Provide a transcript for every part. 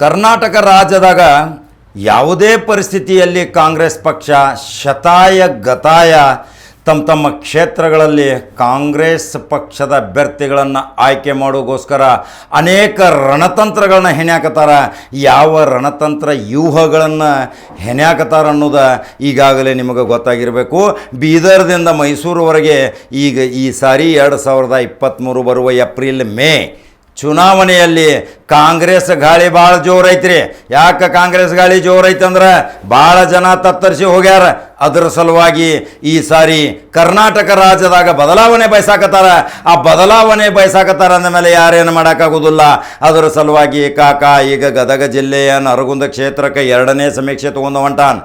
ಕರ್ನಾಟಕ ರಾಜ್ಯದಾಗ ಯಾವುದೇ ಪರಿಸ್ಥಿತಿಯಲ್ಲಿ ಕಾಂಗ್ರೆಸ್ ಪಕ್ಷ ಶತಾಯ ಗತಾಯ ತಮ್ಮ ತಮ್ಮ ಕ್ಷೇತ್ರಗಳಲ್ಲಿ ಕಾಂಗ್ರೆಸ್ ಪಕ್ಷದ ಅಭ್ಯರ್ಥಿಗಳನ್ನು ಆಯ್ಕೆ ಮಾಡೋಗೋಸ್ಕರ ಅನೇಕ ರಣತಂತ್ರಗಳನ್ನ ಹೆಣ್ಯಾಕತ್ತಾರ. ಯಾವ ರಣತಂತ್ರ ವ್ಯೂಹಗಳನ್ನು ಹೆಣ್ಯಾಕತ್ತಾರ ಅನ್ನೋದು ಈಗಾಗಲೇ ನಿಮಗೆ ಗೊತ್ತಾಗಿರಬೇಕು. ಬೀದರ್ದಿಂದ ಮೈಸೂರುವರೆಗೆ ಈಗ ಈ ಸಾರಿ ಎರಡು ಸಾವಿರದ ಇಪ್ಪತ್ತ್ಮೂರು ಬರುವ ಏಪ್ರಿಲ್ ಮೇ ಚುನಾವಣೆಯಲ್ಲಿ ಕಾಂಗ್ರೆಸ್ ಗಾಳಿ ಭಾಳ ಜೋರು ಐತ್ರಿ. ಯಾಕೆ ಕಾಂಗ್ರೆಸ್ ಗಾಳಿ ಜೋರು ಐತಂದ್ರೆ ಭಾಳ ಜನ ತತ್ತರಿಸಿ ಹೋಗ್ಯಾರ. ಅದರ ಸಲುವಾಗಿ ಈ ಸಾರಿ ಕರ್ನಾಟಕ ರಾಜ್ಯದಾಗ ಬದಲಾವಣೆ ಬಯಸಾಕತ್ತಾರ. ಆ ಬದಲಾವಣೆ ಬಯಸಾಕತ್ತಾರ ಅಂದಮೇಲೆ ಯಾರೇನು ಮಾಡೋಕ್ಕಾಗೋದಿಲ್ಲ. ಅದರ ಸಲುವಾಗಿ ಕಾಕ ಈಗ ಗದಗ ಜಿಲ್ಲೆಯ ನರಗುಂದ ಕ್ಷೇತ್ರಕ್ಕೆ ಎರಡನೇ ಸಮೀಕ್ಷೆ ತೊಗೊಂಡು ಹೊಂಟಾನ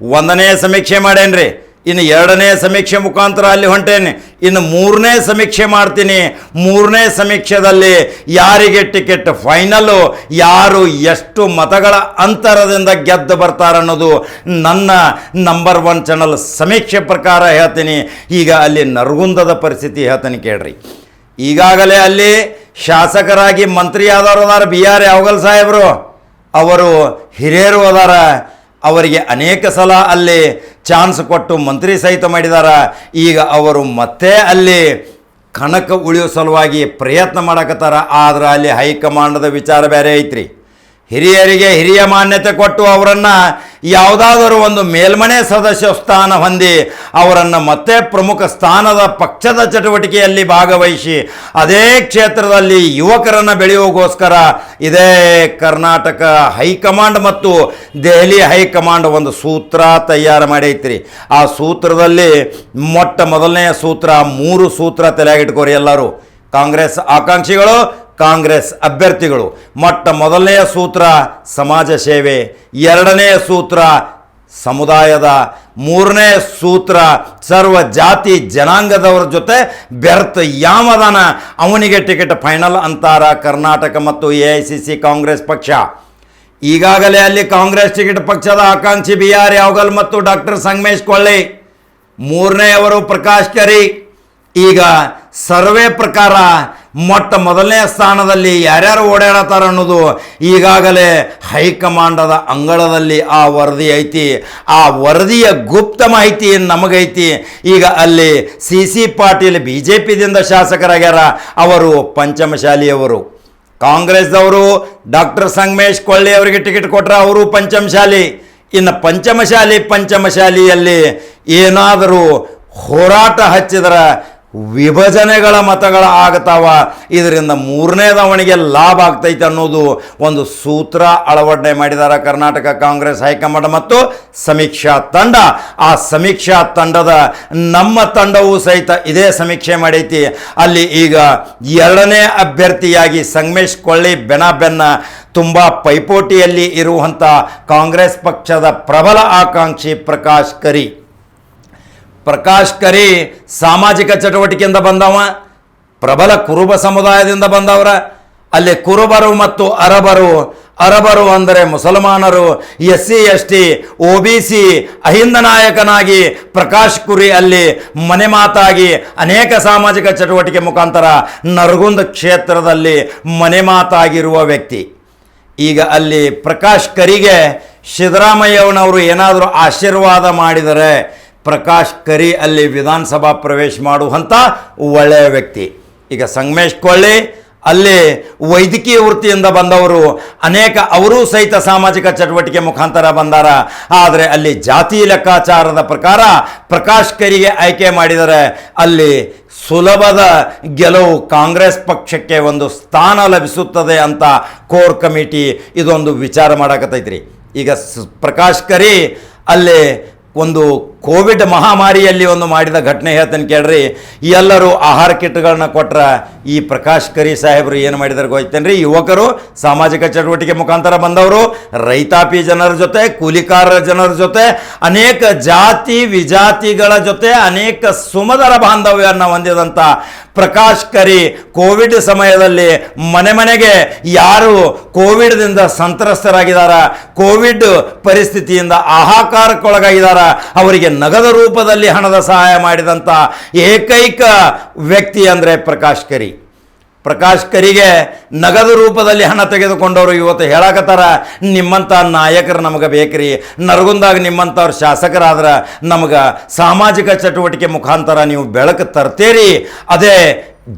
ಒಂದನೇ ಸಮೀಕ್ಷೆ ಮಾಡೇನ್ರಿ. ಇನ್ನು ಎರಡನೇ ಸಮೀಕ್ಷೆ ಮುಖಾಂತರ ಅಲ್ಲಿ ಹೊಂಟೇನೆ. ಇನ್ನು ಮೂರನೇ ಸಮೀಕ್ಷೆ ಮಾಡ್ತೀನಿ. ಮೂರನೇ ಸಮೀಕ್ಷೆದಲ್ಲಿ ಯಾರಿಗೆ ಟಿಕೆಟ್ ಫೈನಲು, ಯಾರು ಎಷ್ಟು ಮತಗಳ ಅಂತರದಿಂದ ಗೆದ್ದು ಬರ್ತಾರನ್ನೋದು ನನ್ನ ನಂಬರ್ ಒನ್ ಚಾನಲ್ ಸಮೀಕ್ಷೆ ಪ್ರಕಾರ ಹೇಳ್ತೀನಿ. ಈಗ ಅಲ್ಲಿ ನರಗುಂದದ ಪರಿಸ್ಥಿತಿ ಹೇಳ್ತೀನಿ ಕೇಳ್ರಿ. ಈಗಾಗಲೇ ಅಲ್ಲಿ ಶಾಸಕರಾಗಿ ಮಂತ್ರಿ ಆದವರು ಅದಾರ ಬಿ ಆರ್ ಯಾವಗಲ್ ಸಾಹೇಬರು. ಅವರು ಹಿರಿಯರು ಅದಾರ. ಅವರಿಗೆ ಅನೇಕ ಸಲ ಅಲ್ಲಿ ಚಾನ್ಸ್ ಕೊಟ್ಟು ಮಂತ್ರಿ ಸಹಿತ ಮಾಡಿದಾರ. ಈಗ ಅವರು ಮತ್ತೆ ಅಲ್ಲಿ ಕಣಕ್ಕೆ ಉಳಿಯೋ ಸಲುವಾಗಿ ಪ್ರಯತ್ನ ಮಾಡಕತ್ತಾರ. ಆದ್ರೆ ಅಲ್ಲಿ ಹೈಕಮಾಂಡದ ವಿಚಾರ ಬೇರೆ ಐತ್ರಿ. ಹಿರಿಯರಿಗೆ ಹಿರಿಯ ಮಾನ್ಯತೆ ಕೊಟ್ಟು ಅವರನ್ನು ಯಾವುದಾದರೂ ಒಂದು ಮೇಲ್ಮನೆ ಸದಸ್ಯ ಸ್ಥಾನ ಹೊಂದಿ ಅವರನ್ನು ಮತ್ತೆ ಪ್ರಮುಖ ಸ್ಥಾನದ ಪಕ್ಷದ ಚಟುವಟಿಕೆಯಲ್ಲಿ ಭಾಗವಹಿಸಿ ಅದೇ ಕ್ಷೇತ್ರದಲ್ಲಿ ಯುವಕರನ್ನು ಬೆಳೆಯೋಗೋಸ್ಕರ ಇದೇ ಕರ್ನಾಟಕ ಹೈಕಮಾಂಡ್ ಮತ್ತು ದೆಹಲಿ ಹೈಕಮಾಂಡ್ ಒಂದು ಸೂತ್ರ ತಯಾರು ಮಾಡೈತ್ರಿ. ಆ ಸೂತ್ರದಲ್ಲಿ ಮೊಟ್ಟ ಮೊದಲನೆಯ ಸೂತ್ರ, ಮೂರು ಸೂತ್ರ ತಲೆಯಾಗಿಟ್ಕೋರಿ ಎಲ್ಲರೂ. ಕಾಂಗ್ರೆಸ್ ಆಕಾಂಕ್ಷಿಗಳು ಕಾಂಗ್ರೆಸ್ ಅಭ್ಯರ್ಥಿಗಳು. ಮೊಟ್ಟ ಮೊದಲನೆಯ ಸೂತ್ರ ಸಮಾಜ ಸೇವೆ ಎರಡನೆಯ ಸೂತ್ರ ಸಮುದಾಯದ, ಮೂರನೇ ಸೂತ್ರ ಸರ್ವ ಜಾತಿ ಜನಾಂಗದವರ ಜೊತೆ ಬೆರ್ತ್ ಯಾಮದಾನ ಅವನಿಗೆ ಟಿಕೆಟ್ ಫೈನಲ್ ಅಂತಾರ ಕರ್ನಾಟಕ ಮತ್ತು A I C C Congress ಪಕ್ಷ. ಈಗಾಗಲೇ ಅಲ್ಲಿ ಕಾಂಗ್ರೆಸ್ ಟಿಕೆಟ್ ಪಕ್ಷದ ಆಕಾಂಕ್ಷಿ ಬಿ ಆರ್ ಯಾವಗಲ್ ಮತ್ತು ಡಾಕ್ಟರ್ ಸಂಗಮೇಶ್ ಕೊಳ್ಳಿ. ಮೂರನೆಯವರು ಪ್ರಕಾಶ್ ಕರಿ. ಈಗ ಸರ್ವೇ ಪ್ರಕಾರ ಮೊಟ್ಟ ಮೊದಲನೇ ಸ್ಥಾನದಲ್ಲಿ ಯಾರ್ಯಾರು ಓಡಾಡತಾರ ಅನ್ನೋದು ಈಗಾಗಲೇ ಹೈಕಮಾಂಡದ ಅಂಗಳದಲ್ಲಿ ಆ ವರದಿ ಐತಿ. ಆ ವರದಿಯ ಗುಪ್ತ ಮಾಹಿತಿ ನಮಗೈತಿ. ಈಗ ಅಲ್ಲಿ C C Patil B J ಪಿದಿಂದ ಶಾಸಕರಾಗ್ಯಾರ. ಅವರು ಪಂಚಮಶಾಲಿಯವರು. ಕಾಂಗ್ರೆಸ್ದವರು ಡಾಕ್ಟರ್ ಸಂಗಮೇಶ್ ಕೊಳ್ಳಿ ಅವರಿಗೆ ಟಿಕೆಟ್ ಕೊಟ್ಟರೆ ಅವರು ಪಂಚಮಶಾಲಿ. ಇನ್ನು ಪಂಚಮಶಾಲಿ ಪಂಚಮಶಾಲಿಯಲ್ಲಿ ಏನಾದರೂ ಹೋರಾಟ ಹಚ್ಚಿದ್ರೆ ವಿಭಜನೆಗಳ ಮತಗಳ ಆಗ್ತಾವ. ಇದರಿಂದ ಮೂರನೇದವನಿಗೆ ಲಾಭ ಆಗ್ತೈತೆ ಅನ್ನೋದು ಒಂದು ಸೂತ್ರ ಅಳವಡನೆ ಮಾಡಿದ್ದಾರೆ ಕರ್ನಾಟಕ ಕಾಂಗ್ರೆಸ್ ಹೈಕಮಾಂಡ್. ಮತ್ತು ಸಮೀಕ್ಷಾ ತಂಡ. ಆ ಸಮೀಕ್ಷಾ ತಂಡದ ನಮ್ಮ ತಂಡವೂ ಸಹಿತ ಇದೇ ಸಮೀಕ್ಷೆ ಮಾಡೈತಿ. ಅಲ್ಲಿ ಈಗ ಎರಡನೇ ಅಭ್ಯರ್ಥಿಯಾಗಿ ಸಂಗಮೇಶ್ ಕೊಳ್ಳಿ ಬೆನ ಬೆನ್ನ ತುಂಬ ಪೈಪೋಟಿಯಲ್ಲಿ ಇರುವಂಥ ಕಾಂಗ್ರೆಸ್ ಪಕ್ಷದ ಪ್ರಬಲ ಆಕಾಂಕ್ಷಿ ಪ್ರಕಾಶ್ ಕರಿ. ಪ್ರಕಾಶ್ ಕರಿ ಸಾಮಾಜಿಕ ಚಟುವಟಿಕೆಯಿಂದ ಬಂದವ, ಪ್ರಬಲ ಕುರುಬ ಸಮುದಾಯದಿಂದ ಬಂದವರ. ಅಲ್ಲಿ ಕುರುಬರು ಮತ್ತು ಅರಬರು ಅರಬರು ಅಂದರೆ ಮುಸಲ್ಮಾನರು S C S T O B C, Ahinda ನಾಯಕನಾಗಿ ಪ್ರಕಾಶ್ ಕುರಿ ಅಲ್ಲಿ ಮನೆ ಮಾತಾಗಿ ಅನೇಕ ಸಾಮಾಜಿಕ ಚಟುವಟಿಕೆ ಮುಖಾಂತರ ನರಗುಂದ ಕ್ಷೇತ್ರದಲ್ಲಿ ಮನೆ ಮಾತಾಗಿರುವ ವ್ಯಕ್ತಿ. ಈಗ ಅಲ್ಲಿ ಪ್ರಕಾಶ್ ಕರಿಗೆ ಸಿದ್ದರಾಮಯ್ಯವನವರು ಏನಾದರೂ ಆಶೀರ್ವಾದ ಮಾಡಿದರೆ ಪ್ರಕಾಶ್ ಕರಿ ಅಲ್ಲಿ ವಿಧಾನಸಭಾ ಪ್ರವೇಶ ಮಾಡುವಂಥ ಒಳ್ಳೆಯ ವ್ಯಕ್ತಿ. ಈಗ ಸಂಗಮೇಶ್ ಕೊಳ್ಳಿ, ಅಲ್ಲಿ ವೈದ್ಯಕೀಯ ವೃತ್ತಿಯಿಂದ ಬಂದವರು, ಅನೇಕ ಅವರೂ ಸಹಿತ ಸಾಮಾಜಿಕ ಚಟುವಟಿಕೆ ಮುಖಾಂತರ ಬಂದಾರ. ಆದರೆ ಅಲ್ಲಿ ಜಾತಿ ಲೆಕ್ಕಾಚಾರದ ಪ್ರಕಾರ ಪ್ರಕಾಶ್ ಕರಿಗೆ ಆಯ್ಕೆ ಮಾಡಿದರೆ ಅಲ್ಲಿ ಸುಲಭದ ಗೆಲುವು ಕಾಂಗ್ರೆಸ್ ಪಕ್ಷಕ್ಕೆ ಒಂದು ಸ್ಥಾನ ಲಭಿಸುತ್ತದೆ ಅಂತ ಕೋರ್ ಕಮಿಟಿ ಇದೊಂದು ವಿಚಾರ ಮಾಡಕತ್ತೈತ್ರಿ. ಈಗ ಪ್ರಕಾಶ್ ಕರಿ ಅಲ್ಲಿ ಒಂದು ಕೋವಿಡ್ ಮಹಾಮಾರಿಯಲ್ಲಿ ಒಂದು ಮಾಡಿದ ಘಟನೆ ಹೇಳ್ತೇನೆ ಕೇಳ್ರಿ. ಎಲ್ಲರೂ ಆಹಾರ ಕಿಟ್ಗಳನ್ನ ಕೊಟ್ರ ಈ ಪ್ರಕಾಶ್ ಕರಿ ಸಾಹೇಬರು ಏನು ಮಾಡಿದಾರೆ ಗೊತ್ತೇನ್ರಿ? ಯುವಕರು ಸಾಮಾಜಿಕ ಚಟುವಟಿಕೆ ಮುಖಾಂತರ ಬಂದವರು, ರೈತಾಪಿ ಜನರ ಜೊತೆ, ಕೂಲಿಕಾರರ ಜನರ ಜೊತೆ, ಅನೇಕ ಜಾತಿ ವಿಜಾತಿಗಳ ಜೊತೆ ಅನೇಕ ಸುಮದರ ಬಾಂಧವ್ಯವನ್ನು ಹೊಂದಿದಂಥ ಪ್ರಕಾಶ್ ಕರಿ ಕೋವಿಡ್ ಸಮಯದಲ್ಲಿ ಮನೆ ಮನೆಗೆ ಯಾರು ಕೋವಿಡ್ದಿಂದ ಸಂತ್ರಸ್ತರಾಗಿದ್ದಾರ ಕೋವಿಡ್ ಪರಿಸ್ಥಿತಿಯಿಂದ ಆಹಾಕಾರಕ್ಕೊಳಗಾಗಿದ್ದಾರ ಅವರಿಗೆ ನಗದ ರೂಪದಲ್ಲಿ ಹಣದ ಸಹಾಯ ಮಾಡಿದಂಥ ಏಕೈಕ ವ್ಯಕ್ತಿ ಅಂದರೆ ಪ್ರಕಾಶ್ ಕರಿ. ಪ್ರಕಾಶ್ ಕರಿಗೆ ನಗದು ರೂಪದಲ್ಲಿ ಹಣ ತೆಗೆದುಕೊಂಡವರು ಇವತ್ತು ಹೇಳಕತ್ತಾರ ನಿಮ್ಮಂಥ ನಾಯಕರು ನಮಗೆ ಬೇಕ್ರಿ. ನರಗುಂದಾಗ ನಿಮ್ಮಂಥವ್ರು ಶಾಸಕರಾದ್ರೆ ನಮಗೆ ಸಾಮಾಜಿಕ ಚಟುವಟಿಕೆ ಮುಖಾಂತರ ನೀವು ಬೆಳಕು ತರ್ತೀರಿ. ಅದೇ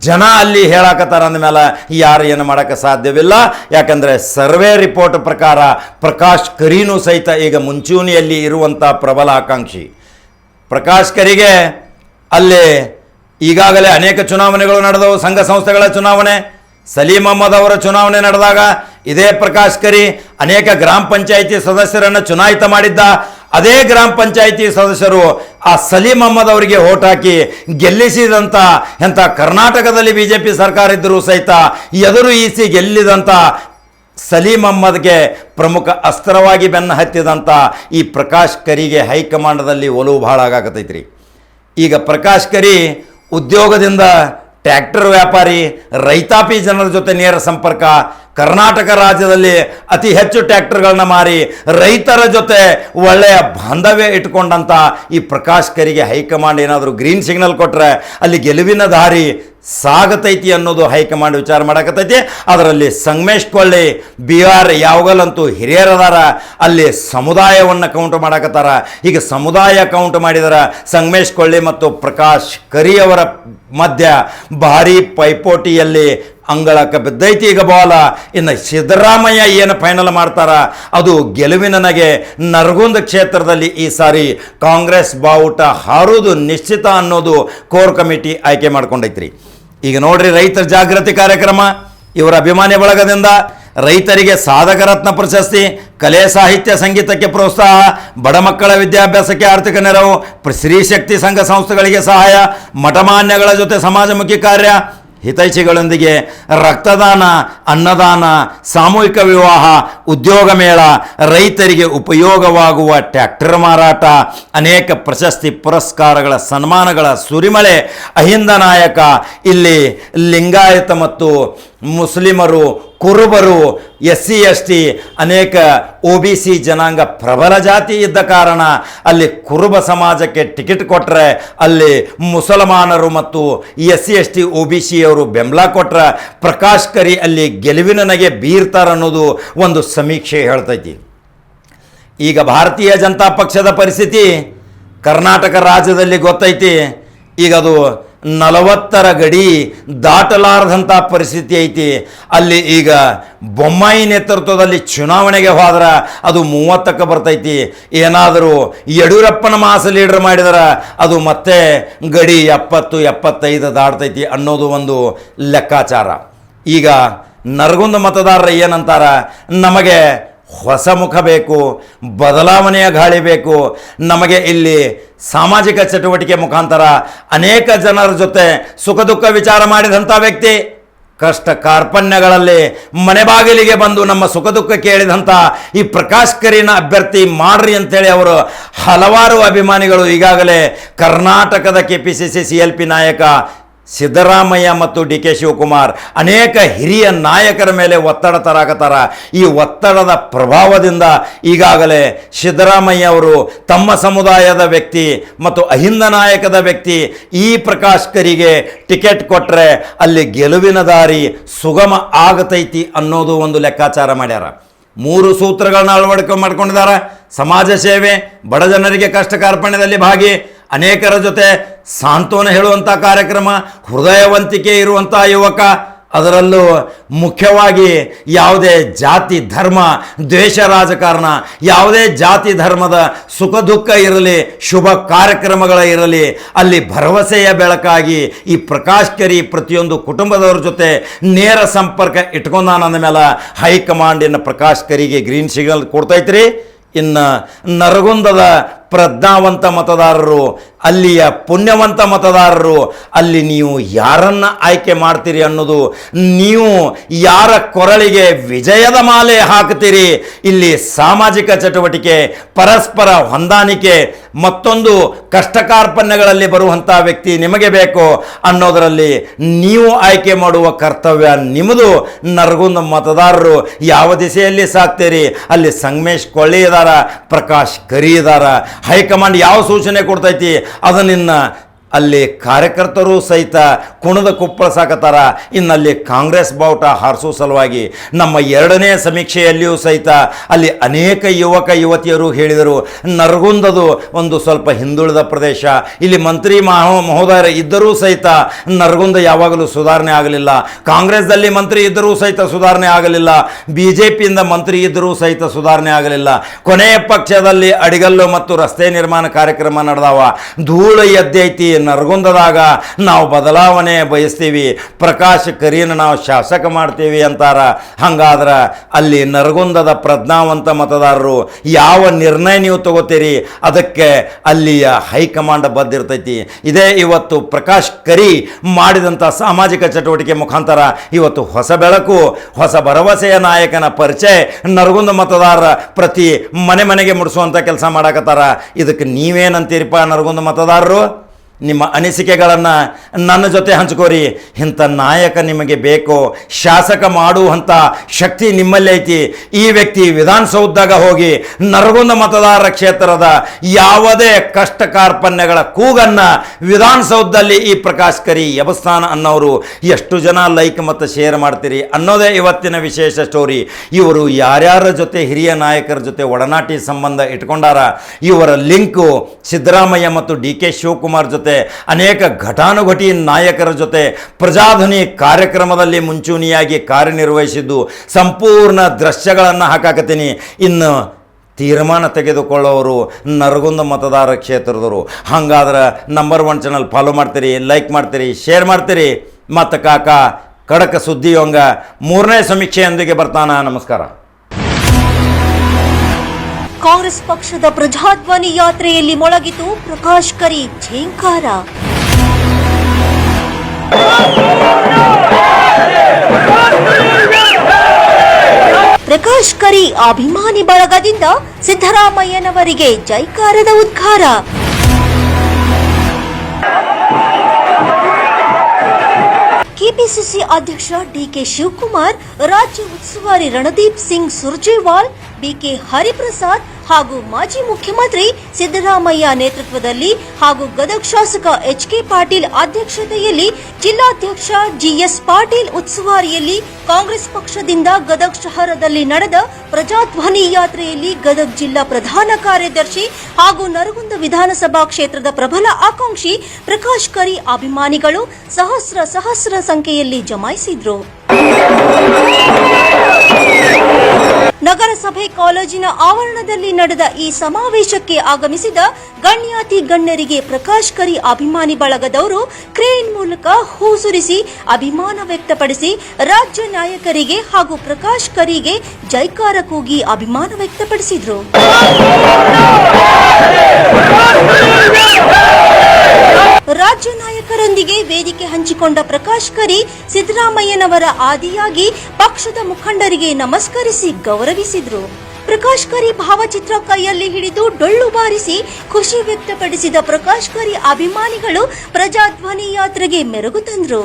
ಜನ ಅಲ್ಲಿ ಹೇಳಾಕತ್ತಾರ ಅಂದಮೇಲೆ ಯಾರು ಏನು ಮಾಡೋಕ್ಕೆ ಸಾಧ್ಯವಿಲ್ಲ. ಯಾಕಂದರೆ ಸರ್ವೆ ರಿಪೋರ್ಟ್ ಪ್ರಕಾರ ಪ್ರಕಾಶ್ ಕರೀನೂ ಸಹಿತ ಈಗ ಮುಂಚೂಣಿಯಲ್ಲಿ ಇರುವಂಥ ಪ್ರಬಲ ಆಕಾಂಕ್ಷಿ. ಪ್ರಕಾಶ್ ಕರಿಗೆ ಅಲ್ಲಿ ಈಗಾಗಲೇ ಅನೇಕ ಚುನಾವಣೆಗಳು ನಡೆದವು, ಸಂಘ ಸಂಸ್ಥೆಗಳ ಚುನಾವಣೆ ಸಲೀಂ ಅಹಮದ್ ಅವರ ಚುನಾವಣೆ ನಡೆದಾಗ ಇದೇ ಪ್ರಕಾಶ್ ಕರಿ ಅನೇಕ ಗ್ರಾಮ ಪಂಚಾಯಿತಿ ಸದಸ್ಯರನ್ನು ಚುನಾಯಿತ ಮಾಡಿದ್ದ. ಅದೇ ಗ್ರಾಮ ಪಂಚಾಯಿತಿ ಸದಸ್ಯರು ಆ ಸಲೀಂ ಅಹಮ್ಮದ್ ಅವರಿಗೆ ಓಟ್ ಹಾಕಿ ಗೆಲ್ಲಿಸಿದಂಥ ಎಂಥ ಕರ್ನಾಟಕದಲ್ಲಿ ಬಿ ಜೆ ಪಿ ಸರ್ಕಾರ ಇದ್ದರೂ ಸಹಿತ ಎದುರು ಈಸಿ ಗೆಲ್ಲಿದಂಥ ಸಲೀಂ ಅಹ್ಮದ್ಗೆ ಪ್ರಮುಖ ಅಸ್ತ್ರವಾಗಿ ಬೆನ್ನು ಹತ್ತಿದಂಥ ಈ ಪ್ರಕಾಶ್ ಕರಿಗೆ ಹೈಕಮಾಂಡದಲ್ಲಿ ಒಲವು ಭಾಳ ಆಗಾಕತೈತ್ರಿ ಈಗ ಪ್ರಕಾಶ್ ಕರಿ ಉದ್ಯೋಗದಿಂದ ಟ್ರ್ಯಾಕ್ಟರ್ ವ್ಯಾಪಾರಿ, ರೈತಾಪಿ ಜನರ ಜೊತೆ ನೇರ ಸಂಪರ್ಕ, ಕರ್ನಾಟಕ ರಾಜ್ಯದಲ್ಲಿ ಅತಿ ಹೆಚ್ಚು ಟ್ರ್ಯಾಕ್ಟರ್ಗಳನ್ನ ಮಾರಿ ರೈತರ ಜೊತೆ ಒಳ್ಳೆಯ ಬಾಂಧವ್ಯ ಇಟ್ಕೊಂಡಂಥ ಈ ಪ್ರಕಾಶ್ ಕರಿಗೆ ಹೈಕಮಾಂಡ್ ಏನಾದರೂ ಗ್ರೀನ್ ಸಿಗ್ನಲ್ ಕೊಟ್ಟರೆ ಅಲ್ಲಿ ಗೆಲುವಿನ ದಾರಿ ಸಾಗತೈತಿ ಅನ್ನೋದು ಹೈಕಮಾಂಡ್ ವಿಚಾರ ಮಾಡಕತ್ತೈತಿ. ಅದರಲ್ಲಿ ಸಂಗಮೇಶ್ ಕೊಳ್ಳಿ, ಬಿ ಆರ್ ಯಾವಾಗಲಂತೂ ಹಿರಿಯರದಾರ ಅಲ್ಲಿ ಸಮುದಾಯವನ್ನು ಕೌಂಟ್ ಮಾಡಕತ್ತಾರ. ಈಗ ಸಮುದಾಯ ಕೌಂಟ್ ಮಾಡಿದರ ಸಂಗಮೇಶ್ ಕೊಳ್ಳಿ ಮತ್ತು ಪ್ರಕಾಶ್ ಕರಿಯವರ ಮಧ್ಯ ಭಾರಿ ಪೈಪೋಟಿಯಲ್ಲಿ ಅಂಗಳಕ್ಕೆ ಬಿದ್ದೈತಿ ಈಗ ಬಾಲ. ಇನ್ನು ಸಿದ್ದರಾಮಯ್ಯ ಏನು ಫೈನಲ್ ಮಾಡ್ತಾರ? ಅದು ಗೆಲುವಿನ ನನಗೆ ನರಗುಂದ ಕ್ಷೇತ್ರದಲ್ಲಿ ಈ ಸಾರಿ ಕಾಂಗ್ರೆಸ್ ಬಾವುಟ ಹಾರೋದು ನಿಶ್ಚಿತ ಅನ್ನೋದು ಕೋರ್ ಕಮಿಟಿ ಆಯ್ಕೆ ಮಾಡ್ಕೊಂಡೈತ್ರಿ. ಈಗ ನೋಡ್ರಿ ರೈತರ ಜಾಗೃತಿ ಕಾರ್ಯಕ್ರಮ, ಇವರ ಅಭಿಮಾನಿ ಬಳಗದಿಂದ ರೈತರಿಗೆ ಸಾಧಕರತ್ನ ಪ್ರಶಸ್ತಿ, ಕಲೆ ಸಾಹಿತ್ಯ ಸಂಗೀತಕ್ಕೆ ಪ್ರೋತ್ಸಾಹ, ಬಡ ಮಕ್ಕಳ ವಿದ್ಯಾಭ್ಯಾಸಕ್ಕೆ ಆರ್ಥಿಕ ನೆರವು ಸ್ತ್ರೀ ಶಕ್ತಿ ಸಂಘ ಸಂಸ್ಥೆಗಳಿಗೆ ಸಹಾಯ ಮಠಮಾನ್ಯಗಳ ಜೊತೆ ಸಮಾಜಮುಖಿ ಕಾರ್ಯ ಹಿತೈಷಿಗಳೊಂದಿಗೆ ರಕ್ತದಾನ, ಅನ್ನದಾನ, ಸಾಮೂಹಿಕ ವಿವಾಹ, ಉದ್ಯೋಗ ಮೇಳ, ರೈತರಿಗೆ ಉಪಯೋಗವಾಗುವ ಟ್ಯಾಕ್ಟರ್ ಮಾರಾಟ, ಅನೇಕ ಪ್ರಶಸ್ತಿ ಪುರಸ್ಕಾರಗಳ ಸನ್ಮಾನಗಳ ಸುರಿಮಳೆ, ಅಹಿಂದ ನಾಯಕ ಇಲ್ಲಿ ಲಿಂಗಾಯತ ಮತ್ತು ಮುಸ್ಲಿಮರು, ಕುರುಬರು ಎಸ್ ಸಿ ಎಸ್ ಟಿ ಅನೇಕ ಒ ಬಿ ಸಿ ಜನಾಂಗ ಪ್ರಬಲ ಜಾತಿ ಇದ್ದ ಕಾರಣ ಅಲ್ಲಿ ಕುರುಬ ಸಮಾಜಕ್ಕೆ ಟಿಕೆಟ್ ಕೊಟ್ಟರೆ ಅಲ್ಲಿ ಮುಸಲ್ಮಾನರು ಮತ್ತು S C S T O B ಸಿಯವರು ಬೆಂಬಲ ಕೊಟ್ಟರೆ ಪ್ರಕಾಶ್ ಕರಿ ಅಲ್ಲಿ ಗೆಲುವಿನ ನಗೆ ಬೀರ್ತಾರನ್ನೋದು ಒಂದು ಸಮೀಕ್ಷೆ ಹೇಳ್ತೈತಿ. ಈಗ ಭಾರತೀಯ ಜನತಾ ಪಕ್ಷದ ಪರಿಸ್ಥಿತಿ ಕರ್ನಾಟಕ ರಾಜ್ಯದಲ್ಲಿ ಗೊತ್ತೈತಿ. ಈಗ ಅದು ನಲವತ್ತರ ಗಡಿ ದಾಟಲಾರದಂಥ ಪರಿಸ್ಥಿತಿ ಐತಿ. ಅಲ್ಲಿ ಈಗ ಬೊಮ್ಮಾಯಿ ನೇತೃತ್ವದಲ್ಲಿ ಚುನಾವಣೆಗೆ ಹೋದ್ರೆ ಅದು ಮೂವತ್ತಕ್ಕೆ ಬರ್ತೈತಿ. ಏನಾದರೂ ಯಡಿಯೂರಪ್ಪನ ಮಾಸ ಲೀಡರ್ ಮಾಡಿದ್ರೆ ಅದು ಮತ್ತೆ ಗಡಿ ಎಪ್ಪತ್ತು, ಎಪ್ಪತ್ತೈದು ದಾಟ್ತೈತಿ ಅನ್ನೋದು ಒಂದು ಲೆಕ್ಕಾಚಾರ. ಈಗ ನರಗುಂದ ಮತದಾರರು ಏನಂತಾರ? ನಮಗೆ ಹೊಸ ಮುಖ ಬೇಕು, ಬದಲಾವಣೆಯ ಗಾಳಿ ಬೇಕು. ನಮಗೆ ಇಲ್ಲಿ ಸಾಮಾಜಿಕ ಚಟುವಟಿಕೆ ಮುಖಾಂತರ ಅನೇಕ ಜನರ ಜೊತೆ ಸುಖ ದುಃಖ ವಿಚಾರ ಮಾಡಿದಂಥ ವ್ಯಕ್ತಿ, ಕಷ್ಟ ಕಾರ್ಪಣ್ಯಗಳಲ್ಲಿ ಮನೆ ಬಾಗಿಲಿಗೆ ಬಂದು ನಮ್ಮ ಸುಖ ದುಃಖ ಕೇಳಿದಂಥ ಈ ಪ್ರಕಾಶ್ ಕರಿನ ಅಭ್ಯರ್ಥಿ ಮಾಡ್ರಿ ಅಂತೇಳಿ ಅವರು ಹಲವಾರು ಅಭಿಮಾನಿಗಳು ಈಗಾಗಲೇ ಕರ್ನಾಟಕದ K P C C C L P ನಾಯಕ ಸಿದ್ದರಾಮಯ್ಯ ಮತ್ತು ಡಿ ಕೆ ಶಿವಕುಮಾರ್ ಅನೇಕ ಹಿರಿಯ ನಾಯಕರ ಮೇಲೆ ಒತ್ತಡ ತರಾಕತ್ತಾರ. ಈ ಒತ್ತಡದ ಪ್ರಭಾವದಿಂದ ಈಗಾಗಲೇ ಸಿದ್ದರಾಮಯ್ಯ ಅವರು ತಮ್ಮ ಸಮುದಾಯದ ವ್ಯಕ್ತಿ ಮತ್ತು ಅಹಿಂದ ನಾಯಕದ ವ್ಯಕ್ತಿ ಈ ಪ್ರಕಾಶ್ಕರಿಗೆ ಟಿಕೆಟ್ ಕೊಟ್ಟರೆ ಅಲ್ಲಿ ಗೆಲುವಿನ ದಾರಿ ಸುಗಮ ಆಗತೈತಿ ಅನ್ನೋದು ಒಂದು ಲೆಕ್ಕಾಚಾರ ಮಾಡ್ಯಾರ. ಮೂರು ಸೂತ್ರಗಳನ್ನ ಅಳವಡಿಕೆ ಮಾಡ್ಕೊಂಡಿದ್ದಾರೆ ಸಮಾಜ ಸೇವೆ, ಬಡ ಜನರಿಗೆ ಕಷ್ಟ ಕಾರ್ಪಣ್ಯದಲ್ಲಿ ಭಾಗಿ, ಅನೇಕರ ಜೊತೆ ಸಾಂತ್ವನ ಹೇಳುವಂಥ ಕಾರ್ಯಕ್ರಮ, ಹೃದಯವಂತಿಕೆ ಇರುವಂಥ ಯುವಕ, ಅದರಲ್ಲೂ ಮುಖ್ಯವಾಗಿ ಯಾವುದೇ ಜಾತಿ, ಧರ್ಮ, ದ್ವೇಷ ರಾಜಕಾರಣ, ಯಾವುದೇ ಜಾತಿ, ಧರ್ಮದ ಸುಖ ದುಃಖ ಇರಲಿ, ಶುಭ ಕಾರ್ಯಕ್ರಮಗಳ ಇರಲಿ, ಅಲ್ಲಿ ಭರವಸೆಯ ಬೆಳಕಾಗಿ ಈ ಪ್ರಕಾಶ್ ಕರಿ ಪ್ರತಿಯೊಂದು ಕುಟುಂಬದವ್ರ ಜೊತೆ ನೇರ ಸಂಪರ್ಕ ಇಟ್ಕೊಂಡಾನ ಮೇಲೆ ಹೈಕಮಾಂಡಿನ ಪ್ರಕಾಶ್ ಕರಿಗೆ ಗ್ರೀನ್ ಸಿಗ್ನಲ್ ಕೊಡ್ತೈತ್ರಿ. ಇನ್ನು ನರಗುಂದದ ಪ್ರಜ್ಞಾವಂತ ಮತದಾರರು, ಅಲ್ಲಿಯ ಪುಣ್ಯವಂತ ಮತದಾರರು, ಅಲ್ಲಿ ನೀವು ಯಾರನ್ನ ಆಯ್ಕೆ ಮಾಡ್ತೀರಿ ಅನ್ನೋದು, ನೀವು ಯಾರ ಕೊರಳಿಗೆ ವಿಜಯದ ಮಾಲೆ ಹಾಕ್ತೀರಿ ಇಲ್ಲಿ ಸಾಮಾಜಿಕ ಚಟುವಟಿಕೆ, ಪರಸ್ಪರ ಹೊಂದಾಣಿಕೆ, ಮತ್ತೊಂದು ಕಷ್ಟ ಕಾರ್ಪಣ್ಯಗಳಲ್ಲಿ ಬರುವಂಥ ವ್ಯಕ್ತಿ ನಿಮಗೆ ಬೇಕು ಅನ್ನೋದರಲ್ಲಿ ನೀವು ಆಯ್ಕೆ ಮಾಡುವ ಕರ್ತವ್ಯ ನಿಮ್ಮದು. ನರಗುಂದ ಮತದಾರರು ಯಾವ ದಿಸೆಯಲ್ಲಿ ಸಾಕ್ತೀರಿ? ಅಲ್ಲಿ ಸಂಗಮೇಶ್ ಕೊಳ್ಳಿ ಇದ್ದಾರ ಪ್ರಕಾಶ್ ಕರಿ ಇದಾರ ಹೈಕಮಾಂಡ್ ಯಾವ ಸೂಚನೆ ಕೊಡ್ತೈತಿ? ಅದನ್ನ ಅಲ್ಲಿ ಕಾರ್ಯಕರ್ತರು ಸಹಿತ ಕುಣದ ಕುಪ್ಪಳಿಸಾಕತ್ತಾರ ಇನ್ನಲ್ಲಿ ಕಾಂಗ್ರೆಸ್ ಬಾವುಟ ಹಾರಿಸೋ ಸಲುವಾಗಿ ನಮ್ಮ ಎರಡನೇ ಸಮೀಕ್ಷೆಯಲ್ಲಿಯೂ ಸಹಿತ ಅಲ್ಲಿ ಅನೇಕ ಯುವಕ ಯುವತಿಯರು ಹೇಳಿದರು. ನರಗುಂದದು ಒಂದು ಸ್ವಲ್ಪ ಹಿಂದುಳಿದ ಪ್ರದೇಶ. ಇಲ್ಲಿ ಮಂತ್ರಿ ಮಹೋ ಮಹೋದಯರು ಇದ್ದರೂ ಸಹಿತ ನರಗುಂದ ಯಾವಾಗಲೂ ಸುಧಾರಣೆ ಆಗಲಿಲ್ಲ. ಕಾಂಗ್ರೆಸ್ದಲ್ಲಿ ಮಂತ್ರಿ ಇದ್ದರೂ ಸಹಿತ ಸುಧಾರಣೆ ಆಗಲಿಲ್ಲ. ಬಿ ಜೆ ಪಿಯಿಂದ ಮಂತ್ರಿ ಇದ್ದರೂ ಸಹಿತ ಸುಧಾರಣೆ ಆಗಲಿಲ್ಲ. ಕೊನೆಯ ಪಕ್ಷದಲ್ಲಿ ಅಡಿಗಲ್ಲು ಮತ್ತು ರಸ್ತೆ ನಿರ್ಮಾಣ ಕಾರ್ಯಕ್ರಮ ನಡೆದಾವ ಧೂಳು ಎದ್ದೈತಿ ನರಗುಂದದಾಗ ನಾವು ಬದಲಾವಣೆ ಬಯಸ್ತೀವಿ. ಪ್ರಕಾಶ್ ಕರೀನ ನಾವು ಶಾಸಕ ಮಾಡ್ತೀವಿ ಅಂತಾರ. ಹಂಗಾದ್ರೆ ಅಲ್ಲಿ ನರಗುಂದದ ಪ್ರಜ್ಞಾವಂತ ಮತದಾರರು ಯಾವ ನಿರ್ಣಯ ನೀವು ತಗೋತೀರಿ? ಅದಕ್ಕೆ ಅಲ್ಲಿಯ ಹೈಕಮಾಂಡ್ ಬದ್ದಿರ್ತೈತಿ. ಇದೇ ಇವತ್ತು ಪ್ರಕಾಶ್ ಕರಿ ಮಾಡಿದಂಥ ಸಾಮಾಜಿಕ ಚಟುವಟಿಕೆ ಮುಖಾಂತರ ಇವತ್ತು ಹೊಸ ಬೆಳಕು, ಹೊಸ ಭರವಸೆಯ ನಾಯಕನ ಪರಿಚಯ ನರಗುಂದ ಮತದಾರರ ಪ್ರತಿ ಮನೆ ಮನೆಗೆ ಮುಡಿಸುವಂಥ ಕೆಲಸ ಮಾಡಾಕತ್ತಾರ. ಇದಕ್ಕೆ ನೀವೇನಂತೀರಿಪ್ಪ ನರಗುಂದ ಮತದಾರರು? ನಿಮ್ಮ ಅನಿಸಿಕೆಗಳನ್ನು ನನ್ನ ಜೊತೆ ಹಂಚ್ಕೋರಿ. ಇಂಥ ನಾಯಕ ನಿಮಗೆ ಬೇಕು, ಶಾಸಕ ಮಾಡುವಂಥ ಶಕ್ತಿ ನಿಮ್ಮಲ್ಲಿ ಐತಿ. ಈ ವ್ಯಕ್ತಿ ವಿಧಾನಸೌಧದಾಗ ಹೋಗಿ ನರಗುಂದ ಮತದಾರರ ಕ್ಷೇತ್ರದ ಯಾವುದೇ ಕಷ್ಟ ಕಾರ್ಪಣ್ಯಗಳ ಕೂಗನ್ನು ವಿಧಾನಸೌಧದಲ್ಲಿ ಈ ಪ್ರಕಾಶ್ ಕರಿ ಯಬಸ್ಥಾನ ಅನ್ನೋರು ಎಷ್ಟು ಜನ ಲೈಕ್ ಮತ್ತು ಶೇರ್ ಮಾಡ್ತೀರಿ ಅನ್ನೋದೇ ಇವತ್ತಿನ ವಿಶೇಷ ಸ್ಟೋರಿ. ಇವರು ಯಾರ್ಯಾರ ಜೊತೆ ಹಿರಿಯ ನಾಯಕರ ಜೊತೆ ಒಡನಾಟಿ ಸಂಬಂಧ ಇಟ್ಕೊಂಡಾರ, ಇವರ ಲಿಂಕು ಸಿದ್ದರಾಮಯ್ಯ ಮತ್ತು ಡಿ ಕೆ ಶಿವಕುಮಾರ್ ಜೊತೆ ಅನೇಕ ಘಟಾನುಘಟಿ ನಾಯಕರ ಜೊತೆ ಪ್ರಜಾಧ್ವನಿ ಕಾರ್ಯಕ್ರಮದಲ್ಲಿ ಮುಂಚೂಣಿಯಾಗಿ ಕಾರ್ಯನಿರ್ವಹಿಸಿದ್ದು ಸಂಪೂರ್ಣ ದೃಶ್ಯಗಳನ್ನು ಹಾಕಾಕತ್ತೀನಿ. ಇನ್ನು ತೀರ್ಮಾನ ತೆಗೆದುಕೊಳ್ಳೋರು ನರಗುಂದ ಮತದಾರ ಕ್ಷೇತ್ರದವರು. ಹಾಗಾದ್ರೆ ನಂಬರ್ ಒನ್ ಚಾನಲ್ ಫಾಲೋ ಮಾಡ್ತೀರಿ ಲೈಕ್ ಮಾಡ್ತೀರಿ ಶೇರ್ ಮಾಡ್ತೀರಿ. ಮತ್ತು ಕಾಕ, ಕಡಕ ಸುದ್ದಿಯೊಂಗ ಮೂರನೇ ಸಮೀಕ್ಷೆಯೊಂದಿಗೆ ಬರ್ತಾನ. ನಮಸ್ಕಾರ. ಕಾಂಗ್ರೆಸ್ ಪಕ್ಷದ ಪ್ರಜಾಧ್ವನಿ ಯಾತ್ರೆಯಲ್ಲಿ ಮೊಳಗಿತು ಪ್ರಕಾಶ್ ಕರಿ ಝೇಂಕಾರ. ಪ್ರಕಾಶ್ ಕರಿ ಅಭಿಮಾನಿ ಬಳಗದಿಂದ ಸಿದ್ದರಾಮಯ್ಯನವರಿಗೆ ಜೈಕಾರದ ಉದ್ಘಾರ ಕೆಪಿಸಿಸಿ ಅಧ್ಯಕ್ಷ ಡಿಕೆ ಶಿವಕುಮಾರ್, ರಾಜ್ಯ ಉಸ್ತುವಾರಿ ರಣದೀಪ್ ಸಿಂಗ್ ಸುರ್ಜೇವಾಲ್ ಬಿಕೆ ಹರಿಪ್ರಸಾದ್ ಹಾಗೂ ಮಾಜಿ ಮುಖ್ಯಮಂತ್ರಿ ಸಿದ್ದರಾಮಯ್ಯ ನೇತೃತ್ವದಲ್ಲಿ ಹಾಗೂ ಗದಗ ಶಾಸಕ ಎಚ್ ಕೆ ಪಾಟೀಲ್ ಅಧ್ಯಕ್ಷತೆಯಲ್ಲಿ ಜಿಲ್ಲಾಧ್ಯಕ್ಷ ಜಿಎಸ್ ಪಾಟೀಲ್ ಉತ್ಸವಾರಿಯಲ್ಲಿ ಕಾಂಗ್ರೆಸ್ ಪಕ್ಷದಿಂದ ಗದಗ ಶಹರದಲ್ಲಿ ನಡೆದ ಪ್ರಜಾಧ್ವನಿ ಯಾತ್ರೆಯಲ್ಲಿ ಗದಗ ಜಿಲ್ಲಾ ಪ್ರಧಾನ ಕಾರ್ಯದರ್ಶಿ ಹಾಗೂ ನರಗುಂದ ವಿಧಾನಸಭಾ ಕ್ಷೇತ್ರದ ಪ್ರಬಲ ಆಕಾಂಕ್ಷಿ ಪ್ರಕಾಶ್ ಕರಿ ಅಭಿಮಾನಿಗಳು ಸಹಸ್ರ ಸಹಸ್ರ ಸಂಖ್ಯೆಯಲ್ಲಿ ಜಮಾಯಿಸಿದ್ರು. ನಗರಸಭೆ ಕಾಲೇಜಿನ ಆವರಣದಲ್ಲಿ ನಡೆದ ಈ ಸಮಾವೇಶಕ್ಕೆ ಆಗಮಿಸಿದ ಗಣ್ಯಾತಿ ಗಣ್ಯರಿಗೆ ಪ್ರಕಾಶ್ ಕರಿ ಅಭಿಮಾನಿ ಬಳಗದವರು ಕ್ರೇನ್ ಮೂಲಕ ಹೂಸುರಿಸಿ ಅಭಿಮಾನ ವ್ಯಕ್ತಪಡಿಸಿ ರಾಜ್ಯ ನಾಯಕರಿಗೆ ಹಾಗೂ ಪ್ರಕಾಶ್ ಕರಿಗೆ ಜೈಕಾರ ಕೂಗಿ ಅಭಿಮಾನ ವ್ಯಕ್ತಪಡಿಸಿದ್ರು. ರಾಜ್ಯ ನಾಯಕರೊಂದಿಗೆ ವೇದಿಕೆ ಹಂಚಿಕೊಂಡ ಪ್ರಕಾಶ್ ಕರಿ ಸಿದ್ದರಾಮಯ್ಯನವರ ಆದಿಯಾಗಿ ಪಕ್ಷದ ಮುಖಂಡರಿಗೆ ನಮಸ್ಕರಿಸಿ ಗೌರವಿಸಿದ್ರು. ಪ್ರಕಾಶ್ ಕರಿ ಭಾವಚಿತ್ರ ಕೈಯಲ್ಲಿ ಹಿಡಿದು ಡೊಳ್ಳು ಬಾರಿಸಿ ಖುಷಿ ವ್ಯಕ್ತಪಡಿಸಿದ ಪ್ರಕಾಶ್ ಕರಿ ಅಭಿಮಾನಿಗಳು ಪ್ರಜಾಧ್ವನಿ ಯಾತ್ರೆಗೆ ಮೆರುಗು ತಂದ್ರು.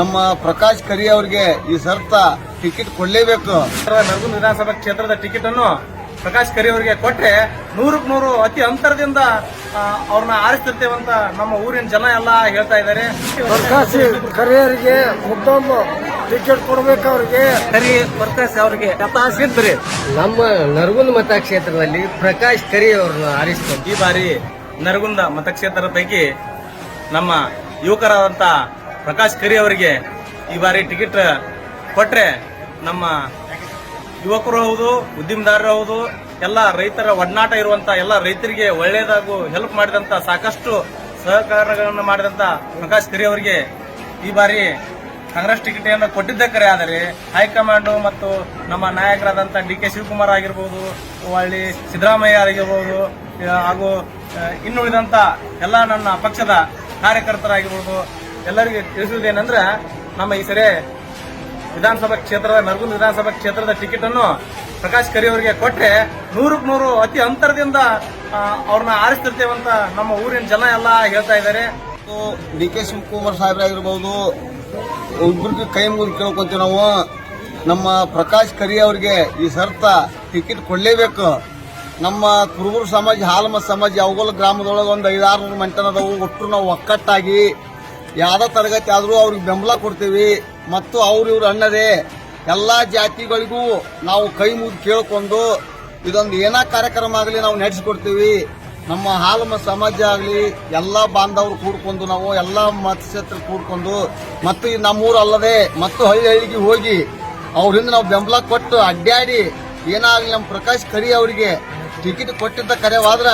ನಮ್ಮ ಪ್ರಕಾಶ್ ಕರಿ ಅವರಿಗೆ ಈ ಸರ್ತ ಟಿಕೆಟ್ ಕೊಡಲೇಬೇಕು. ನರಗುಂದ ವಿಧಾನಸಭಾ ಕ್ಷೇತ್ರದ ಟಿಕೆಟ್ ಅನ್ನು ಪ್ರಕಾಶ್ ಕರಿ ಅವರಿಗೆ ಕೊಟ್ರೆ ನೂರಕ್ಕೆ ನೂರು ಅತಿ ಅಂತರದಿಂದ ಅವ್ರನ್ನ ಆರಿಸ್ತಿರ್ತೇವಂತ ನಮ್ಮ ಊರಿನ ಜನ ಎಲ್ಲ ಹೇಳ್ತಾ ಇದ್ದಾರೆ. ಪ್ರಕಾಶ್ ಕರಿಯರಿಗೆ ಮುದ್ದೊಂದು ಟಿಕೆಟ್ ಕೊಡ್ಬೇಕು ಅವ್ರಿಗೆ. ಕರಿ ಪ್ರಕಾಶ್ ಅವರಿಗೆ. ಕಥಾಸಿದ್ರಿ ನಮ್ಮ ನರಗುಂದ ಮತಕ್ಷೇತ್ರದಲ್ಲಿ ಪ್ರಕಾಶ್ ಕರಿ ಅವ್ರನ್ನ ಆರಿಸ್ತಾರೆ. ಈ ಬಾರಿ ನರಗುಂದ ಮತಕ್ಷೇತ್ರದ ಪೈಕಿ ನಮ್ಮ ಯುವಕರಾದಂತ ಪ್ರಕಾಶ್ ಕರಿ ಅವರಿಗೆ ಈ ಬಾರಿ ಟಿಕೆಟ್ ಕೊಟ್ರೆ ನಮ್ಮ ಯುವಕರು ಹೌದು, ಉದ್ಯಮದಾರರು ಹೌದು, ಎಲ್ಲ ರೈತರ ಒಡನಾಟ ಇರುವಂತ, ಎಲ್ಲ ರೈತರಿಗೆ ಒಳ್ಳೆಯದಾಗು ಹೆಲ್ಪ್ ಮಾಡಿದಂತ, ಸಾಕಷ್ಟು ಸಹಕಾರಗಳನ್ನು ಮಾಡಿದಂತ ಪ್ರಕಾಶ್ ಕರಿ ಅವರಿಗೆ ಈ ಬಾರಿ ಕಾಂಗ್ರೆಸ್ ಟಿಕೆಟ್ ಅನ್ನು ಕೊಟ್ಟಿದ್ದೇ ಕರೆ. ಆದರೆ ಹೈಕಮಾಂಡ್ ಮತ್ತು ನಮ್ಮ ನಾಯಕರಾದಂಥ ಡಿ ಕೆ ಶಿವಕುಮಾರ್ ಆಗಿರ್ಬೋದು ಒಳ್ಳಿ ಸಿದ್ದರಾಮಯ್ಯ ಆಗಿರ್ಬೋದು ಹಾಗೂ ಇನ್ನುಳಿದಂಥ ಎಲ್ಲ ನನ್ನ ಪಕ್ಷದ ಕಾರ್ಯಕರ್ತರಾಗಿರ್ಬೋದು, ಎಲ್ಲರಿಗೆ ತಿಳಿಸುವುದೇನೆಂದ್ರೆ, ನಮ್ಮ ಈ ಸರಿ ವಿಧಾನಸಭಾ ಕ್ಷೇತ್ರದ ನರಗುಂದ ವಿಧಾನಸಭಾ ಕ್ಷೇತ್ರದ ಟಿಕೆಟ್ ಅನ್ನು ಪ್ರಕಾಶ್ ಕರಿ ಅವರಿಗೆ ಕೊಟ್ಟರೆ ನೂರಕ್ಕೆ ನೂರು ಅತಿ ಅಂತರದಿಂದ ಅವ್ರನ್ನ ಆರಿಸ್ತಿರ್ತೇವೆ ಅಂತ ನಮ್ಮ ಊರಿನ ಜನ ಎಲ್ಲ ಹೇಳ್ತಾ ಇದ್ದಾರೆ. ಡಿ ಕೆ ಶಿವಕುಮಾರ್ ಸಾಹೇಬ್ರಾಗಿರ್ಬೋದು ಇಬ್ಬರಿಗೆ ಕೈ ಮುಗಿದು ಕೇಳ್ಕೊಂತೀವಿ ನಾವು. ನಮ್ಮ ಪ್ರಕಾಶ್ ಕರಿ ಅವರಿಗೆ ಈ ಸರ್ತ ಟಿಕೆಟ್ ಕೊಡಲೇಬೇಕು. ನಮ್ಮ ಕುರುಬುರು ಸಮಾಜ ಹಾಲಮ ಸಮಾಜ ಯಾವಾಗಲೂ ಗ್ರಾಮದೊಳಗೆ ಒಂದು ಐದಾರು ಮಂಟನ ಅದಾವು. ಒಟ್ಟು ನಾವು ಒಕ್ಕಟ್ಟಾಗಿ ಯಾವ್ದೋ ತರಗತಿ ಆದರೂ ಅವ್ರಿಗೆ ಬೆಂಬಲ ಕೊಡ್ತೀವಿ. ಮತ್ತು ಅವ್ರ ಇವ್ರು ಅನ್ನದೇ ಎಲ್ಲಾ ಜಾತಿಗಳಿಗೂ ನಾವು ಕೈ ಮುಗಿದು ಕೇಳ್ಕೊಂಡು ಇದೊಂದು ಏನಾ ಕಾರ್ಯಕ್ರಮ ಆಗಲಿ ನಾವು ನಡೆಸಿಕೊಡ್ತೀವಿ. ನಮ್ಮ ಹಾಲು ಸಮಾಜ ಆಗಲಿ ಎಲ್ಲ ಬಾಂಧವರು ಕೂಡ್ಕೊಂಡು ನಾವು, ಎಲ್ಲ ಮತಕ್ಷೇತ್ರ ಕೂಡ್ಕೊಂಡು ಮತ್ತು ನಮ್ಮೂರು ಅಲ್ಲದೆ ಮತ್ತು ಹಳ್ಳಿ ಹಳ್ಳಿಗೆ ಹೋಗಿ ಅವರಿಂದ ನಾವು ಬೆಂಬಲ ಕೊಟ್ಟು ಅಡ್ಡಾಡಿ ಏನಾಗಲಿ ನಮ್ಮ ಪ್ರಕಾಶ್ ಕರಿ ಅವರಿಗೆ ಟಿಕೆಟ್ ಕೊಟ್ಟಿದ್ದ ಕರೆವಾದ್ರ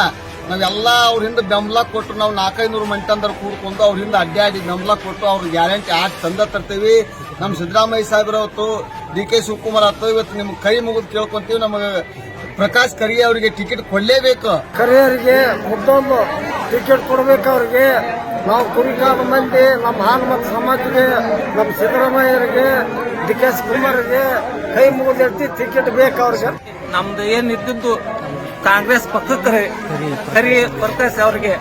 ನಾವೆಲ್ಲ ಹಿಂದೆ ಬೆಂಬಲ ಕೊಟ್ಟು ನಾವು ನಾಲ್ಕೈನೂರು ನೂರು ಅಂದ್ರೆ ಕೂಡ್ಕೊಂಡು ಹಿಂದೆ ಅಡ್ಡಾಡಿ ಬೆಂಬಲ ಕೊಟ್ಟು ಅವ್ರ ಗ್ಯಾರಂಟಿ ಆಗಿ ತಂದ ತರ್ತೀವಿ. ನಮ್ಮ ಸಿದ್ದರಾಮಯ್ಯ ಸಾಹೇಬ್ರ ಅವತ್ತು ಡಿ ಕೆ ಶಿವಕುಮಾರ್ ಹತ್ತು ಇವತ್ತು ನಿಮ್ಗೆ ಕೈ ಮುಗಿದು ಕೇಳ್ಕೊಂತೀವಿ. ನಮಗೆ ಪ್ರಕಾಶ್ ಕರಿ ಅವರಿಗೆ ಟಿಕೆಟ್ ಕೊಡಲೇಬೇಕು. ಕರಿಯರಿಗೆ ಮುದ್ದೊಂದು ಟಿಕೆಟ್ ಕೊಡಬೇಕು ಅವ್ರಿಗೆ. ನಾವು ಕುರಿಕಾದ ಮಂದಿ ನಮ್ಮ ಹಾನುಮತ ಸಮಾಜಕ್ಕೆ ನಮ್ಮ ಸಿದ್ದರಾಮಯ್ಯರಿಗೆ ಡಿ ಕೆ ಕುಮಾರ್ಗೆ ಕೈ ಮುಗಿದು ಟಿಕೆಟ್ ಬೇಕು ಅವ್ರಿಗೆ. ನಮ್ದು ಏನಿದ್ದು ಇದ್ದಿದ್ದು ಕಾಂಗ್ರೆಸ್ ಪಕ್ಷಕ್ಕೆ ಸರಿ ಪ್ರಕಾಶ್ ಅವ್ರಿಗೆ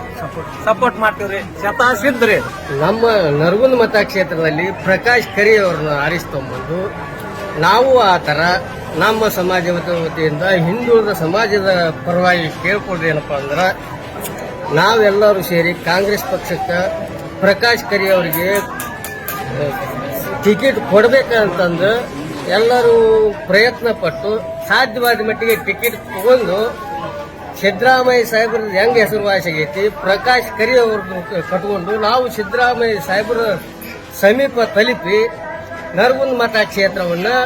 ಸಪೋರ್ಟ್ ಮಾಡ್ತೀವ್ರಿ. ಶತಾಸಿದ್ರಿ ನಮ್ಮ ನರಗುಂದ ಮತಕ್ಷೇತ್ರದಲ್ಲಿ ಪ್ರಕಾಶ್ ಕರಿ ಅವ್ರನ್ನ ಆರಿಸ್ತೊಂಬಂದು ನಾವು ಆ ಥರ ನಮ್ಮ ಸಮಾಜದ ವತಿಯಿಂದ ಹಿಂದುಳಿದ ಸಮಾಜದ ಪರವಾಗಿ ಕೇಳ್ಕೊಡ್ರಿ ಏನಪ್ಪ ಅಂದ್ರೆ ನಾವೆಲ್ಲರೂ ಸೇರಿ ಕಾಂಗ್ರೆಸ್ ಪಕ್ಷಕ್ಕೆ ಪ್ರಕಾಶ್ ಕರಿ ಅವರಿಗೆ ಟಿಕೆಟ್ ಕೊಡ್ಬೇಕಂತಂದು ಎಲ್ಲರೂ ಪ್ರಯತ್ನ ಪಟ್ಟು ಸಾಧ್ಯವಾದ ಮಟ್ಟಿಗೆ ಟಿಕೆಟ್ ತಗೊಂಡು ಸಿದ್ದರಾಮಯ್ಯ ಸಾಹೇಬ್ರ ಹೆಂಗ್ ಹೆಸರುವಾಸಿ ಆಗೈತಿ ಪ್ರಕಾಶ್ ಕರಿ ಅವ್ರದ್ದು ಕಟ್ಕೊಂಡು ನಾವು ಸಿದ್ದರಾಮಯ್ಯ ಸಾಹೇಬ್ರ ಸಮೀಪ ತಲುಪಿ ನರಗುಂದ ಮತ ಕ್ಷೇತ್ರವನ್ನು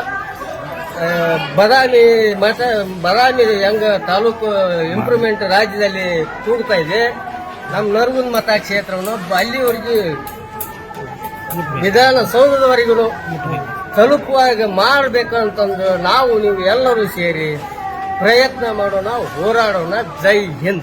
ಬದಾಮಿ ಮತ ಬದಾಮಿ ಹೆಂಗ ತಾಲೂಕು ಇಂಪ್ರೂವ್ಮೆಂಟ್ ರಾಜ್ಯದಲ್ಲಿ ತೂಗ್ತಾ ಇದೆ. ನಮ್ಮ ನರಗುಂದ ಮತ ಕ್ಷೇತ್ರವನ್ನು ಅಲ್ಲಿವರೆಗೆ ವಿಧಾನಸೌಧದವರೆಗೂ ತಲುಪುವಾಗ ಮಾಡಬೇಕಂತಂದು ನಾವು ನೀವು ಎಲ್ಲರೂ ಸೇರಿ ಪ್ರಯತ್ನ ಮಾಡೋಣ ಹೋರಾಡೋಣ ಜೈ ಹಿಂದ್.